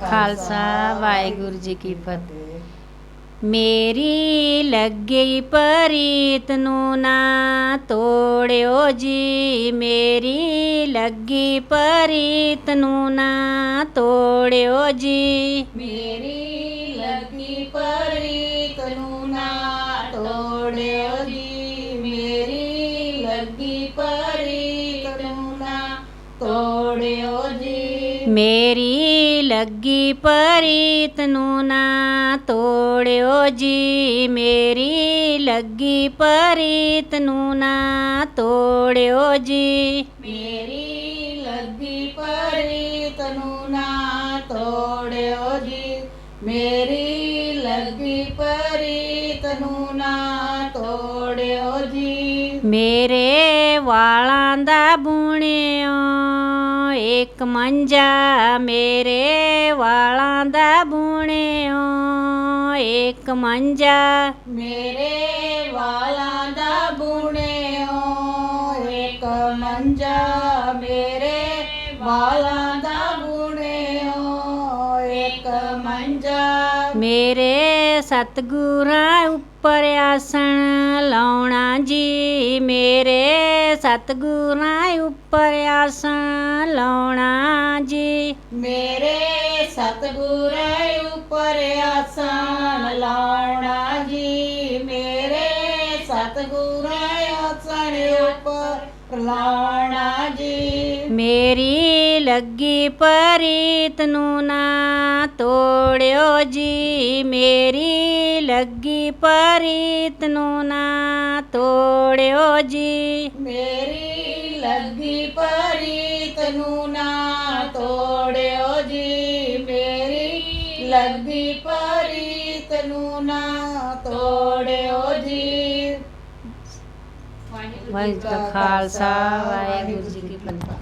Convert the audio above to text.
ਖਾਲਸਾ ਵਾਹਿਗੁਰੂ ਜੀ ਕੀ ਫਤਿਹ ਮੇਰੀ ਲੱਗੀ ਪਰੀਤ ਨੂੰ ਨਾ ਤੋੜਿਓ ਜੀ ਮੇਰੀ ਲੱਗੀ ਪਰੀਤ ਨੂੰ ਨਾ ਤੋੜਿਓ ਜੀ ਮੇਰੀ ਲੱਗੀ ਪਰੀਤ ਨੂੰ ਨਾ ਤੋੜਿਓ ਜੀ ਮੇਰੀ ਲੱਗੀ ਪਰੀਤ ਨੂੰ ਨਾ ਤੋੜਿਓ ਜੀ। ਮੇਰੀ ਲੱਗੀ ਪਰੀਤ ਨੂੰ ਨਾ ਤੋੜਿਓ ਜੀ। ਮੇਰੀ ਲੱਗੀ ਪਰੀਤ ਨੂੰ ਨਾ ਤੋੜਿਓ ਜੀ। ਮੇਰੀ ਲੱਗੀ ਪਰੀਤ ਨੂੰ ਨਾ ਤੋੜਿਓ ਜੀ। ਮੇਰੇ ਵਾਲਾਂ ਦਾ ਬੁਣਿਓ ਇੱਕ ਮੰਜਾ ਮੇਰੇ ਵਾਲਾਂ ਦਾ ਬੁਣਿਓ। ਇੱਕ ਮੰਜਾ ਮੇਰੇ ਵਾਲਾਂ ਦਾ ਬੁਣਿਓ। ਇੱਕ ਮੰਜਾ ਮੇਰੇ ਵਾਲਾਂ ਦਾ ਬੁਣਿਓ। ਇੱਕ ਮੰਜਾ ਮੇਰੇ ਸਤਗੁਰਾਂ ਉੱਪਰ ਆਸਣ ਲਾਉਣਾ ਜੀ। ਮੇਰੇ ਸਤਗੁਰਾਂ ਉੱਪਰ ਆਸਣ ਲਾਉਣਾ ਜੀ। ਮੇਰੇ ਸਤਿਗੁਰ ਉੱਪਰ ਆਸਣ ਲਾਉਣਾ ਜੀ। ਮੇਰੇ ਸਤਿਗੁਰ ਆਸਣ ਉੱਪਰ ਲਾਉਣਾ ਜੀ। ਮੇਰੀ ਲੱਗੀ ਪਰੀਤ ਨੂੰ ਨਾ ਤੋੜਿਓ ਜੀ। ਮੇਰੀ ਲੱਗੀ ਪਰੀਤ ਨੂੰ ਨਾ ਤੋੜਿਓ ਜੀ। ਮੇਰੀ ਲੱਗੀ ਪਰੀਤ ਨੂੰ ਨਾ ਤੋੜਿਓ ਜੀ। ਮੇਰੀ ਲੱਗੀ ਪਰੀਤ ਨੂੰ ਨਾ ਤੋੜਿਓ ਜੀ। ਵਾਹਿਗੁਰੂ ਜੀ ਕਾ ਖਾਲਸਾ ਵਾਹਿਗੁਰੂ ਜੀ ਕੀ ਫਤਿਹ।